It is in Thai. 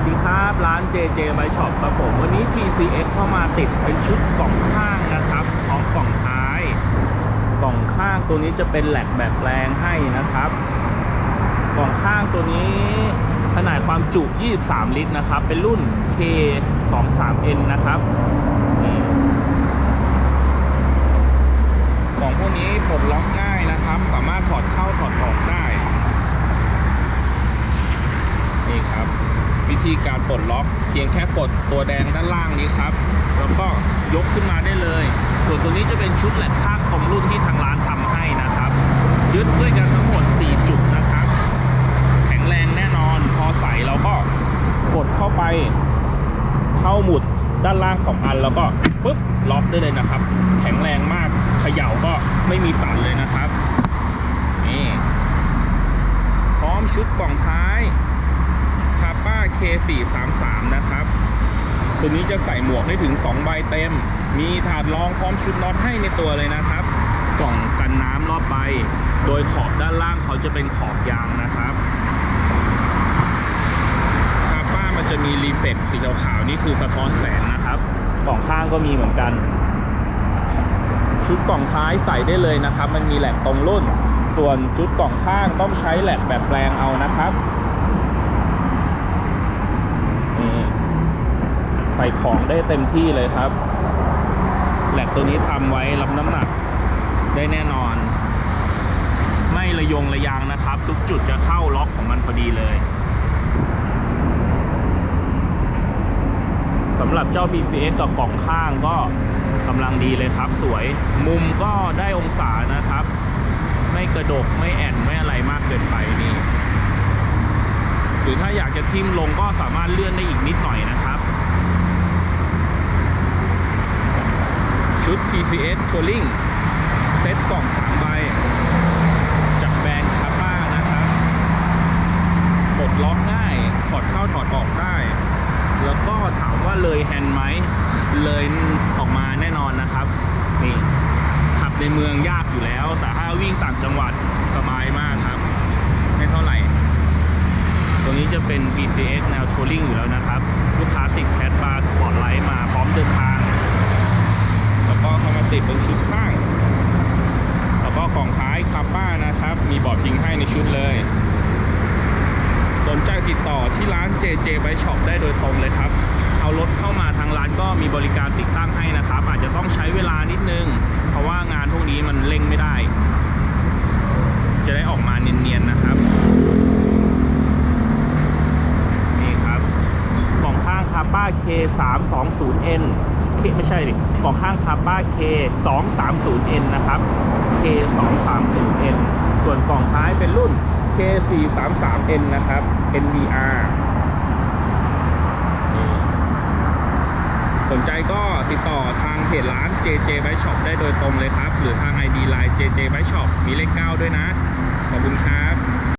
วัสดีครับ ร้าน JJ b i Shop ครับผม วันนี้ PCX เข้ามาติดเป็นชุดกล่องข้างนะครับพร้อมกล่องท้าย กล่องข้างตัวนี้จะเป็นแหลกแบบแรงให้นะครับ กล่องข้างตัวนี้ขนาดความจุ 23 ลิตรนะครับ เป็นรุ่น K23N นะครับกล่องพวกนี้ปลดล็อกง่ายนะครับ สามารถถอดเข้าถอดออกได้ นี่ครับ วิธีการปลดล็อก เพียงแค่ปลดตัวแดงด้านล่างนี้ครับ แล้วก็ยกขึ้นมาได้เลย ส่วนตัวนี้จะเป็นชุดแหลกข้างของรุ่นที่ทางร้านทำให้นะครับ ยึดด้วยกันทั้งหมด 4 จุดนะครับ แข็งแรงแน่นอนพอใส่เราก็กดเข้าไปเข้าหมุดด้านล่างสองอันแล้วก็ปุ๊บล็อกได้เลยนะครับ แข็งแรงมากเขย่าก็ไม่มีสั่นเลยนะครับนี่พร้อมชุดกล่องท้าย K433 นะครับ ตัวนี้จะใส่หมวกได้ถึง 2 ใบเต็ม มีถาดรองพร้อมชุดน็อตให้ในตัวเลยนะครับ กล่องกันน้ำรอบใบ โดยขอบด้านล่างเขาจะเป็นขอบยางนะครับคาป้ามันจะมีรีเฟกสีขาวๆนี่คือสะท้อนแสงนะครับ กล่องข้างก็มีเหมือนกัน ชุดกล่องท้ายใส่ได้เลยนะครับ มันมีแหลกตรงรุ่น ส่วนชุดกล่องข้างต้องใช้แหลกแบบแปลงเอานะครับนี่ใส่ ของได้เต็มที่เลยครับแหลกตัวนี้ทำไว้รับน้ำหนักได้แน่นอน ไม่ระยงระยางนะครับ ทุกจุดจะเข้าล็อกของมันพอดีเลยสำหรับเจ้า PCX กับกล่องข้างก็กำลังดีเลยครับ สวยมุมก็ได้องศานะครับ ไม่กระดกไม่แอนไม่อะไรมากเกินไปนี่ หรือถ้าอยากจะทิ่มลงก็สามารถเลื่อนได้อีกนิดหน่อยนะครับ ชุด PCS Touring เซ็ตกล่องสามใบ จากแบรนด์คาป้านะครับปลดล็อกง่าย ถอดเข้าถอดออกได้ แล้วก็ถามว่าเลยแฮนด์ไหม เลยออกมาแน่นอนนะครับ นี่ ขับในเมืองยากอยู่แล้ว แต่ถ้าวิ่งต่างจังหวัดสบายมากครับ ไม่เท่าไหร่ ตัวนี้จะเป็น BCX แนวทัวริงอยู่แล้วนะครับ ลูกค้าติดแคดบาร์สปอร์ตไลท์มาพร้อมเดินทาง แล้วก็เข้ามา ติดบนชุดข้าง แล้วก็กล่องท้ายคาป้านะครับ มีบอร์ดพิงให้ในชุดเลย สนใจติดต่อที่ร้าน JJ Bike Shop ได้โดยตรงเลยครับ เอารถเข้ามาทางร้านก็มีบริการติดตั้งให้นะครับ อาจจะต้องใช้เวลานิดนึง เพราะว่างานพวกนี้มันเร่งไม่ได้ จะได้ออกมาเนียนๆนะครับ K320N เคไม่ใช่ดิเกาอข้างคาบ้า K230N นะครับ K230N ส่วนกล่องท้ายเป็นรุ่น K433N นะครับ NVR สนใจก็ติดต่อทางเพจร้าน JJ Bike Shop ได้โดยตรงเลยครับ หรือทาง ID Line JJ Bike Shop มีเลข 9 ด้วยนะ ขอบคุณครับ